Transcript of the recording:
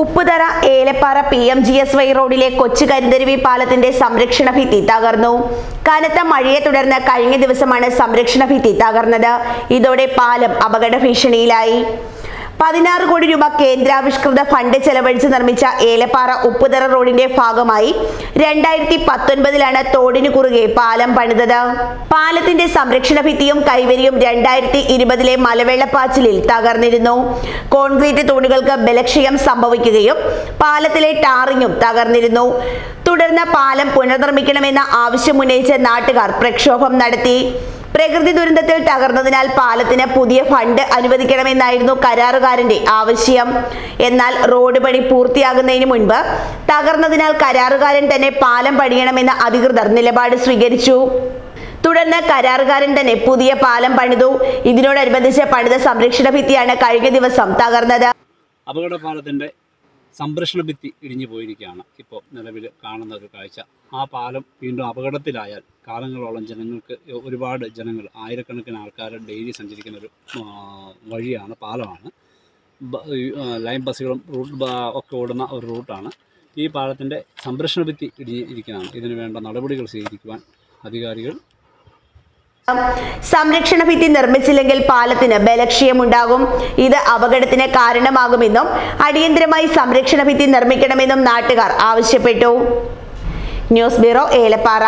Upputhara Elappara P M G S Y റോഡിലെ കൊച്ചു കരിന്തരുവി പാലത്തിന്റെ സംരക്ഷണ ഭിത്തി തകർന്നു കനത്ത മഴയെ തുടർന്ന് കഴിഞ്ഞ ദിവസമാണ് സംരക്ഷണ ഭിത്തി തകർന്നത് ഇതോടെ പാലം അപകട ഭീഷണിയിലായി. പതിനാറ് കോടി രൂപ കേന്ദ്രാവിഷ്കൃത ഫണ്ട് ചെലവഴിച്ച് നിർമ്മിച്ച ഏലപ്പാറ ഉപ്പുതറ റോഡിന്റെ ഭാഗമായി രണ്ടായിരത്തി പത്തൊൻപതിലാണ് തോടിനു കുറുകെ പാലം പണിതത്. പാലത്തിന്റെ സംരക്ഷണ ഭിത്തിയും കൈവരിയും രണ്ടായിരത്തി ഇരുപതിലെ മലവെള്ളപ്പാച്ചിലിൽ തകർന്നിരുന്നു. കോൺക്രീറ്റ് തൂണുകൾക്ക് ബലക്ഷയം സംഭവിക്കുകയും പാലത്തിലെ ടാറിങ്ങും തകർന്നിരുന്നു. തുടർന്ന് പാലം പുനർനിർമ്മിക്കണമെന്ന ആവശ്യമുന്നയിച്ച് നാട്ടുകാർ പ്രക്ഷോഭം നടത്തി. പ്രകൃതി ദുരന്തത്തിൽ തകർന്നതിനാൽ പാലത്തിന് പുതിയ ഫണ്ട് അനുവദിക്കണമെന്നായിരുന്നു കരാറുകാരന്റെ ആവശ്യം. എന്നാൽ റോഡ് പണി പൂർത്തിയാകുന്നതിന് മുൻപ് തകർന്നതിനാൽ കരാറുകാരൻ തന്നെ പാലം പണിയണമെന്ന് അധികൃതർ നിലപാട് സ്വീകരിച്ചു. തുടർന്ന് കരാറുകാരൻ തന്നെ പുതിയ പാലം പണിതു. ഇതിനോടനുബന്ധിച്ച് പണിത സംരക്ഷണ ഭിത്തിയാണ് കഴിഞ്ഞ ദിവസം തകർന്നത്. അപകടപാലത്തിന്റെ സംരക്ഷണ ഭിത്തി ഇടിഞ്ഞു പോയിരിക്കുകയാണ്. ഇപ്പോൾ നിലവിൽ കാണുന്ന ഒരു കാഴ്ച. ആ പാലം വീണ്ടും അപകടത്തിലായാൽ കാലങ്ങളോളം ജനങ്ങൾക്ക് ഒരുപാട് ജനങ്ങൾ ആയിരക്കണക്കിന് ആൾക്കാർ ഡെയിലി സഞ്ചരിക്കുന്ന ഒരു വഴിയാണ് പാലമാണ്. ലൈൻ ബസ്സുകളും റൂട്ട് ഒക്കെ ഓടുന്ന ഒരു റൂട്ടാണ്. ഈ പാലത്തിന്റെ സംരക്ഷണ ഭിത്തി ഇടിഞ്ഞിരിക്കുകയാണ് ഇതിനു വേണ്ട നടപടികൾ സ്വീകരിക്കുവാൻ അധികാരികൾ സംരക്ഷണ ഭിത്തി നിർമ്മിച്ചില്ലെങ്കിൽ പാലത്തിന് ബലക്ഷയമുണ്ടാകും. ഇത് അപകടത്തിന് കാരണമാകുമെന്നും അടിയന്തരമായി സംരക്ഷണ ഭിത്തി നിർമ്മിക്കണമെന്നും നാട്ടുകാർ ആവശ്യപ്പെട്ടു. News bureau Elappara.